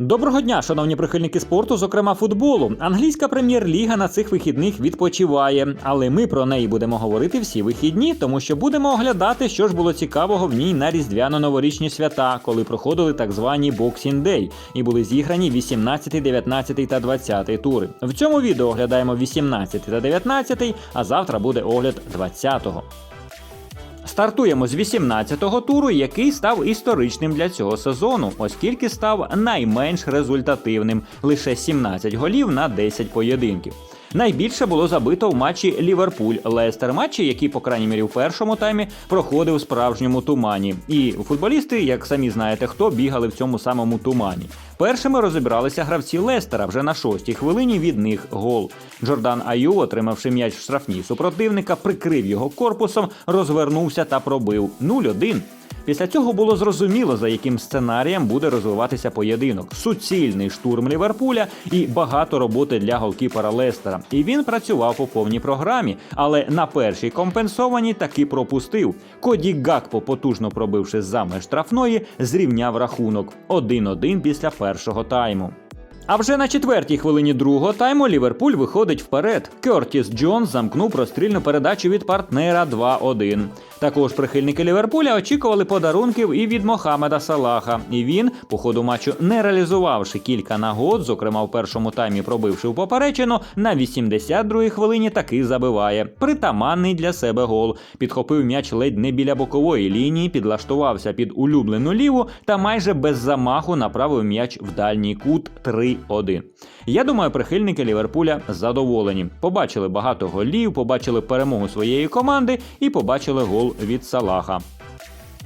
Доброго дня, шановні прихильники спорту, зокрема футболу. Англійська прем'єр-ліга на цих вихідних відпочиває, але ми про неї будемо говорити всі вихідні, тому що будемо оглядати, що ж було цікавого в ній на різдвяно-новорічні свята, коли проходили так звані Boxing Day і були зіграні 18, 19 та 20 тури. В цьому відео оглядаємо 18 та 19, а завтра буде огляд 20-го. Стартуємо з 18-го туру, який став історичним для цього сезону, оскільки став найменш результативним лише 17 голів на 10 поєдинків. Найбільше було забито в матчі Ліверпуль-Лестер, матчі, який, по крайній мірі, в першому таймі проходив в справжньому тумані. І футболісти, як самі знаєте, хто бігали в цьому самому тумані. Першими розібралися гравці Лестера вже на шостій хвилині від них гол. Джордан Аю, отримавши м'яч в штрафній супротивника, прикрив його корпусом, розвернувся та пробив 0-1. Після цього було зрозуміло, за яким сценарієм буде розвиватися поєдинок. Суцільний штурм Ліверпуля і багато роботи для голкіпера Лестера. І він працював по повній програмі, але на першій компенсованій таки пропустив. Коді Гакпо, потужно пробивши за меж штрафної, зрівняв рахунок 1-1 після першого тайму. А вже на четвертій хвилині другого тайму Ліверпуль виходить вперед. Кертіс Джонс замкнув прострільну передачу від партнера 2-1. Також прихильники Ліверпуля очікували подарунків і від Мохамеда Салаха. І він, по ходу матчу, не реалізувавши кілька нагод, зокрема в першому таймі пробивши в поперечину, на 82-й хвилині таки забиває. Притаманний для себе гол. Підхопив м'яч ледь не біля бокової лінії, підлаштувався під улюблену ліву та майже без замаху направив м'яч в дальній кут 3-1. Я думаю, прихильники Ліверпуля задоволені. Побачили багато голів, побачили перемогу своєї команди і побачили гол від Салаха.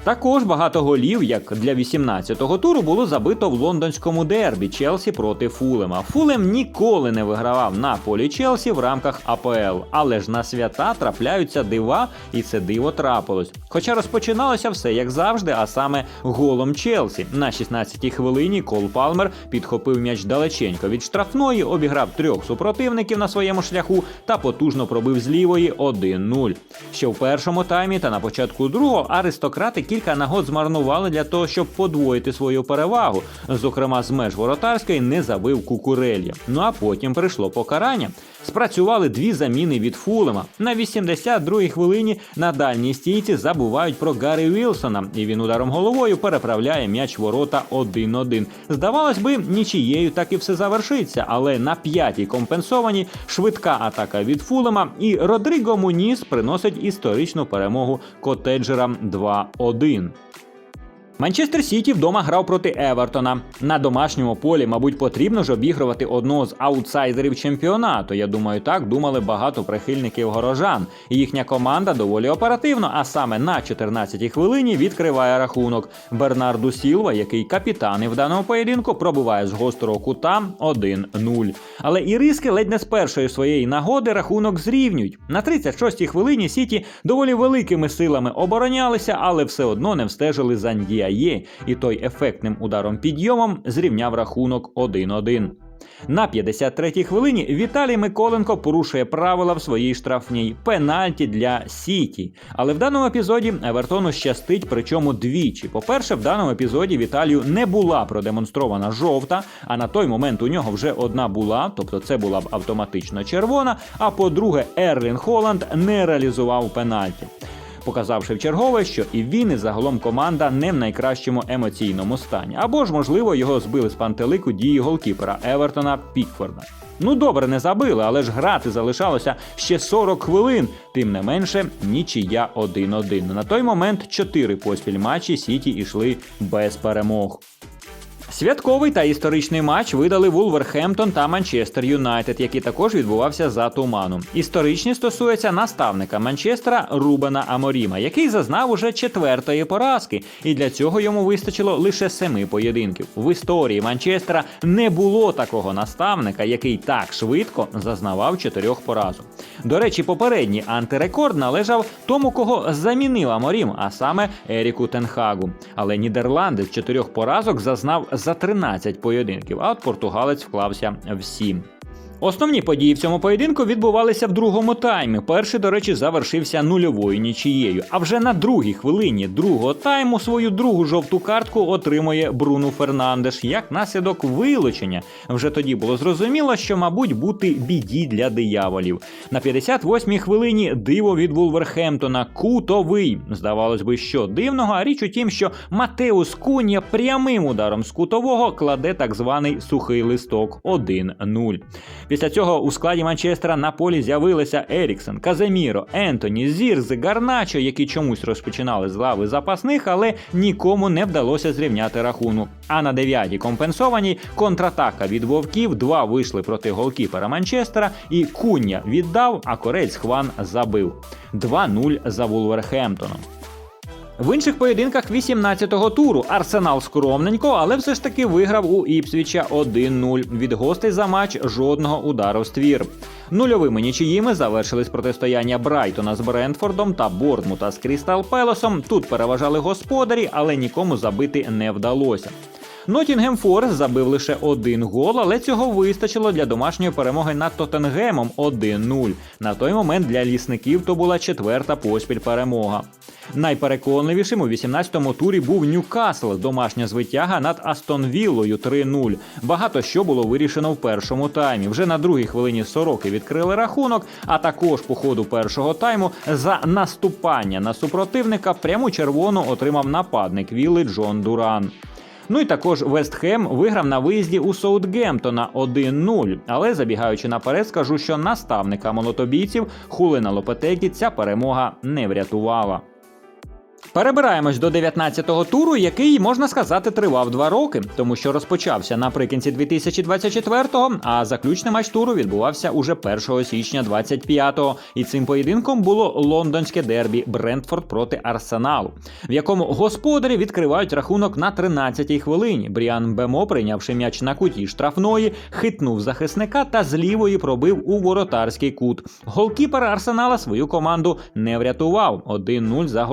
Також багато голів, як для 18-го туру, було забито в лондонському дербі Челсі проти Фулема. Фулем ніколи не вигравав на полі Челсі в рамках АПЛ, але ж на свята трапляються дива, і це диво трапилось. Хоча розпочиналося все як завжди, а саме голом Челсі. На 16-й хвилині Кол Палмер підхопив м'яч далеченько від штрафної, обіграв трьох супротивників на своєму шляху та потужно пробив з лівої 1-0. Ще в першому таймі та на початку другого аристократи кілька нагод змарнували для того, щоб подвоїти свою перевагу. Зокрема, з меж воротарської не забив кукурелья. Ну а потім прийшло покарання. Спрацювали дві заміни від Фулема. На 82-й хвилині на дальній стійці забувають про Гаррі Вілсона, і він ударом головою переправляє м'яч ворота 1-1. Здавалось би, нічією так і все завершиться, але на п'ятій компенсовані швидка атака від Фулема, і Родріго Муніс приносить історичну перемогу котеджерам 2-1. 1. Манчестер Сіті вдома грав проти Евертона. На домашньому полі, мабуть, потрібно ж обігрувати одного з аутсайдерів чемпіонату. Я думаю, так думали багато прихильників горожан. Їхня команда доволі оперативно, а саме на 14-й хвилині відкриває рахунок. Бернарду Сілва, який капітан і в даному поєдинку, пробиває з гострого кута 1-0. Але іриски ледь не з першої своєї нагоди рахунок зрівнюють. На 36-й хвилині Сіті доволі великими силами оборонялися, але все одно не встежили за Ндіає, і той ефектним ударом підйомом зрівняв рахунок 1-1. На 53-й хвилині Віталій Миколенко порушує правила в своїй штрафній пенальті для Сіті. Але в даному епізоді Евертону щастить, причому двічі. По-перше, в даному епізоді Віталію не була продемонстрована жовта, а на той момент у нього вже одна була, тобто це була б автоматично червона. А по-друге, Ерлін Холланд не реалізував пенальті показавши в чергове, що і він, і загалом команда не в найкращому емоційному стані. Або ж, можливо, його збили з пантелику дії голкіпера Евертона Пікфорда. Ну добре, не забили, але ж грати залишалося ще 40 хвилин. Тим не менше, нічия 1-1. На той момент чотири поспіль матчі Сіті йшли без перемог. Святковий та історичний матч видали Вулверхемптон та Манчестер Юнайтед, який також відбувався за туманом. Історичні стосуються наставника Манчестера Рубена Аморіма, який зазнав уже четвертої поразки, і для цього йому вистачило лише семи поєдинків. В історії Манчестера не було такого наставника, який так швидко зазнавав чотирьох поразок. До речі, попередній антирекорд належав тому, кого замінив Аморім, а саме Еріку Тенхагу. Але Нідерланди з чотирьох поразок зазнав за 13 поєдинків, а от португалець вклався в 7. Основні події в цьому поєдинку відбувалися в другому таймі. Перший, до речі, завершився нульовою нічією. А вже на другій хвилині другого тайму свою другу жовту картку отримує Бруно Фернандеш як наслідок вилучення. Вже тоді було зрозуміло, що, мабуть, бути біді для дияволів. На 58-й хвилині диво від Вулверхемптона кутовий. Здавалось би, що дивного, а річ у тім, що Матеус Кунія прямим ударом з кутового кладе так званий сухий листок 1-0. Після цього у складі Манчестера на полі з'явилися Еріксон, Каземіро, Ентоні, Зірз, Гарначо, які чомусь розпочинали з лави запасних, але нікому не вдалося зрівняти рахунок. А на дев'ятій компенсованій контратака від вовків два вийшли проти голкіпера Манчестера, і Куння віддав, а корець Хван забив. 2-0 за Вулверхемптоном. В інших поєдинках 18-го туру Арсенал скромненько, але все ж таки виграв у Іпсвіча 1-0. Від гостей за матч жодного удару в ствір. Нульовими нічиїми завершились протистояння Брайтона з Брентфордом та Бордмута з Крістал Пелосом. Тут переважали господарі, але нікому забити не вдалося. Нотінгем Форест забив лише один гол, але цього вистачило для домашньої перемоги над Тоттенгемом 1-0. На той момент для лісників то була четверта поспіль перемога. Найпереконливішим у 18-му турі був Ньюкасл, домашня звитяга над Астон Віллою 3-0. Багато що було вирішено в першому таймі. Вже на другій хвилині сороки відкрили рахунок, а також по ходу першого тайму за наступання на супротивника пряму червону отримав нападник Вілли Джон Дуран. Ну і також Вест Хем виграв на виїзді у Саутгемптона 1-0. Але забігаючи наперед, скажу, що наставника молотобійців Хулина Лопетегі ця перемога не врятувала. Перебираємось до 19-го туру, який можна сказати тривав два роки, тому що розпочався наприкінці 2024-го, а заключний матч туру відбувався уже 1 січня 25-го. І цим поєдинком було лондонське дербі Брентфорд проти Арсеналу, в якому господарі відкривають рахунок на 13-й хвилині. Бріан Бемо, прийнявши м'яч на куті штрафної, хитнув захисника та з лівої пробив у воротарський кут. Голкіпер Арсенала свою команду не врятував 1-0 за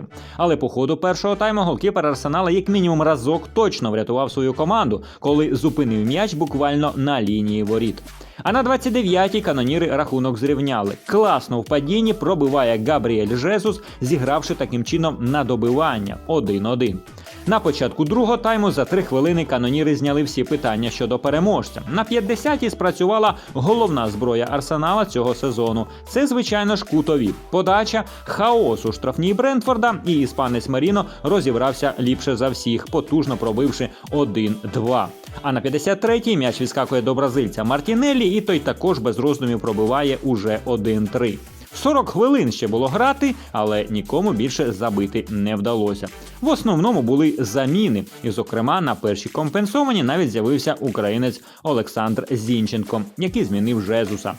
господарем. Але по ходу першого тайму голкіпер Арсенала як мінімум разок точно врятував свою команду, коли зупинив м'яч буквально на лінії воріт. А на 29-й каноніри рахунок зрівняли. Класно в падінні пробиває Габріель Жезус, зігравши таким чином на добивання 1-1. На початку другого тайму за три хвилини каноніри зняли всі питання щодо переможця. На 50-й спрацювала головна зброя арсенала цього сезону. Це, звичайно ж, кутові. Подача, хаос у штрафній Брентфорда, і іспанець Маріно розібрався ліпше за всіх, потужно пробивши 1-2. А на 53-й м'яч відскакує до бразильця Мартінеллі, і той також без роздумів пробиває уже 1-3. 40 хвилин ще було грати, але нікому більше забити не вдалося. В основному були заміни, і, зокрема, на першій компенсовані навіть з'явився українець Олександр Зінченко, який змінив Жезуса.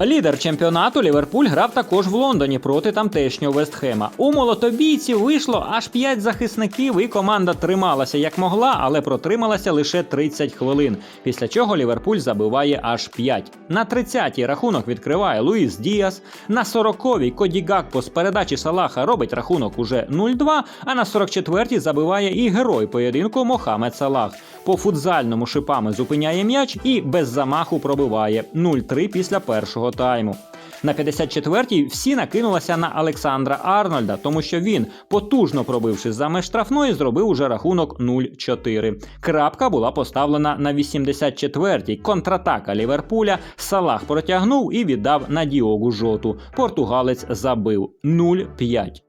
Лідер чемпіонату Ліверпуль грав також в Лондоні проти тамтешнього Вестхема. У молотобійці вийшло аж 5 захисників, і команда трималася як могла, але протрималася лише 30 хвилин. Після чого Ліверпуль забиває аж 5. На 30-й рахунок відкриває Луїс Діас. На 40-й Коді Гакпо з передачі Салаха робить рахунок уже 0-2, а на 44-й забиває і герой поєдинку Мохамед Салах. По футзальному шипами зупиняє м'яч і без замаху пробиває 0-3 після першого тайму. На 54-й всі накинулися на Олександра Арнольда, тому що він, потужно пробивши за меж штрафної, зробив уже рахунок 0-4. Крапка була поставлена на 84-й. Контратака Ліверпуля. Салах протягнув і віддав на Діогу Жоту. Португалець забив 0-5.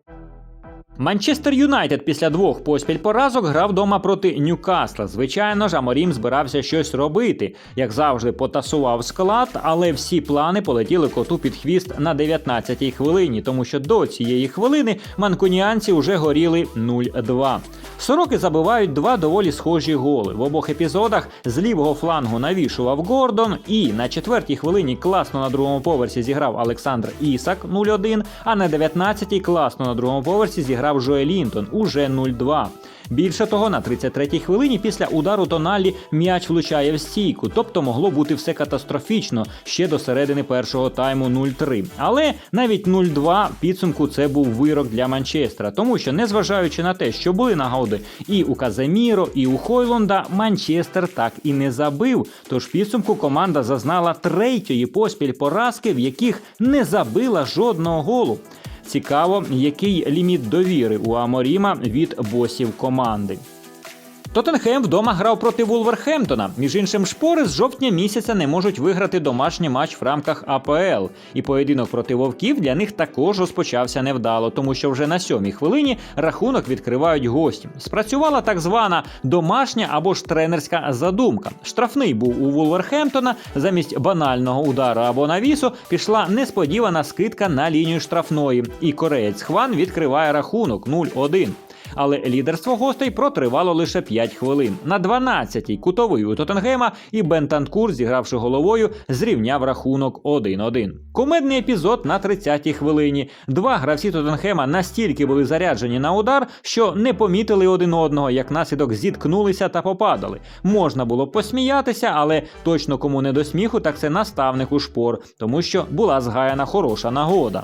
Манчестер Юнайтед після двох поспіль поразок грав вдома проти Ньюкасла. Звичайно ж, Аморім збирався щось робити. Як завжди, потасував склад, але всі плани полетіли коту під хвіст на 19-й хвилині, тому що до цієї хвилини манкуніанці вже горіли 0-2. Сороки забивають два доволі схожі голи. В обох епізодах з лівого флангу навішував Гордон, і на четвертій хвилині класно на другому поверсі зіграв Олександр Ісак 0-1, а на 19-й класно на другому поверсі зіграв зіграв Жоелінтон уже 0-2. Більше того, на 33-й хвилині після удару Тоналі м'яч влучає в стійку, тобто могло бути все катастрофічно ще до середини першого тайму 0-3. Але навіть 0-2 підсумку це був вирок для Манчестера, тому що, незважаючи на те, що були нагоди і у Каземіро, і у Хойлонда, Манчестер так і не забив. Тож підсумку команда зазнала третьої поспіль поразки, в яких не забила жодного голу. Цікаво, який ліміт довіри у Аморіма від босів команди. Тоттенхем вдома грав проти Вулверхемптона. Між іншим, шпори з жовтня місяця не можуть виграти домашній матч в рамках АПЛ. І поєдинок проти вовків для них також розпочався невдало, тому що вже на сьомій хвилині рахунок відкривають гості. Спрацювала так звана домашня або ж тренерська задумка. Штрафний був у Вулверхемптона. Замість банального удару або навісу пішла несподівана скидка на лінію штрафної. І кореєць Хван відкриває рахунок 0-1. Але лідерство гостей протривало лише 5 хвилин. На 12-й кутовий у Тоттенгема і Бентанкур, зігравши головою, зрівняв рахунок 1-1. Кумедний епізод на 30-й хвилині. Два гравці Тоттенхема настільки були заряджені на удар, що не помітили один одного, як наслідок зіткнулися та попадали. Можна було посміятися, але точно кому не до сміху, так це наставник у шпор, тому що була згаяна хороша нагода.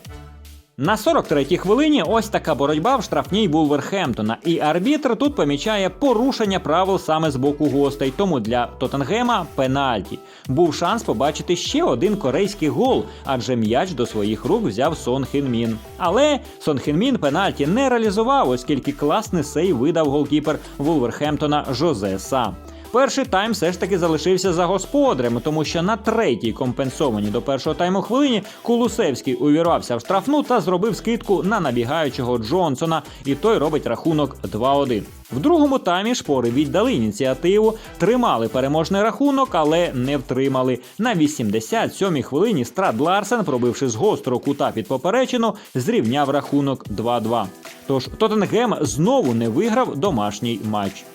На 43-й хвилині ось така боротьба в штрафній Вулверхемптона, і арбітр тут помічає порушення правил саме з боку гостей. Тому для Тоттенгема пенальті. Був шанс побачити ще один корейський гол, адже м'яч до своїх рук взяв Сон Хінмін. Але Сон Хінмін пенальті не реалізував, оскільки класний сей видав голкіпер Вулверхемптона Жозе Са. Перший тайм все ж таки залишився за господарем, тому що на третій компенсованій до першого тайму хвилині Кулусевський увірвався в штрафну та зробив скидку на набігаючого Джонсона, і той робить рахунок 2-1. В другому таймі шпори віддали ініціативу, тримали переможний рахунок, але не втримали. На 87-й хвилині Страд Ларсен, пробивши з гострого кута під поперечину, зрівняв рахунок 2-2. Тож Тоттенгем знову не виграв домашній матч.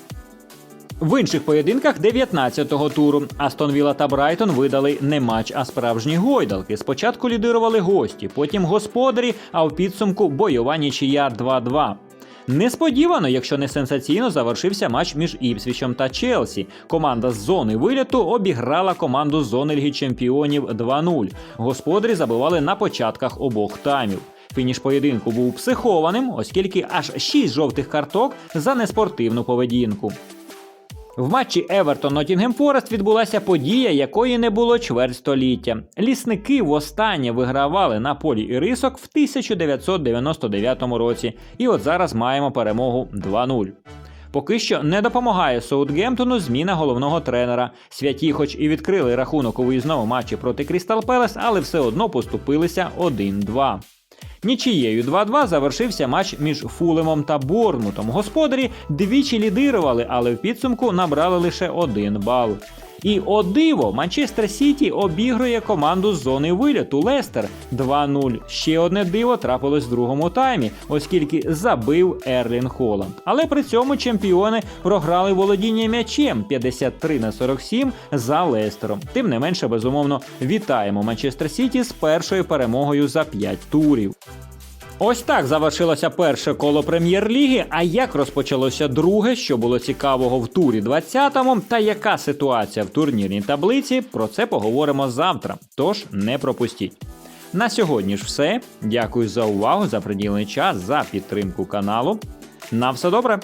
В інших поєдинках 19-го туру Астон Вілла та Брайтон видали не матч, а справжні гойдалки. Спочатку лідирували гості, потім господарі, а в підсумку бойова нічия 2-2. Несподівано, якщо не сенсаційно, завершився матч між Іпсвічем та Челсі. Команда з зони виліту обіграла команду з зони Ліги Чемпіонів 2-0. Господарі забивали на початках обох таймів. Фініш поєдинку був психованим, оскільки аж 6 жовтих карток за неспортивну поведінку. В матчі Евертон Нотінгем Форест відбулася подія, якої не було чверть століття. Лісники востаннє вигравали на полі Ірисок в 1999 році, і от зараз маємо перемогу 2-0. Поки що не допомагає Саутгемптону зміна головного тренера. Святі, хоч і відкрили рахунок у виїзному матчі проти Крістал Пелес, але все одно поступилися 1-2. Нічією 2-2 завершився матч між Фулемом та Борнмутом. Господарі двічі лідирували, але в підсумку набрали лише один бал. І о диво, Манчестер Сіті обігрує команду з зони виліту Лестер 2-0. Ще одне диво трапилось в другому таймі, оскільки забив Ерлін Холланд. Але при цьому чемпіони програли володіння м'ячем 53 на 47 за Лестером. Тим не менше, безумовно, вітаємо Манчестер Сіті з першою перемогою за 5 турів. Ось так завершилося перше коло прем'єр-ліги. А як розпочалося друге, що було цікавого в турі 20-му, та яка ситуація в турнірній таблиці? Про це поговоримо завтра. Тож не пропустіть. На сьогодні ж все. Дякую за увагу, за приділений час, за підтримку каналу. На все добре!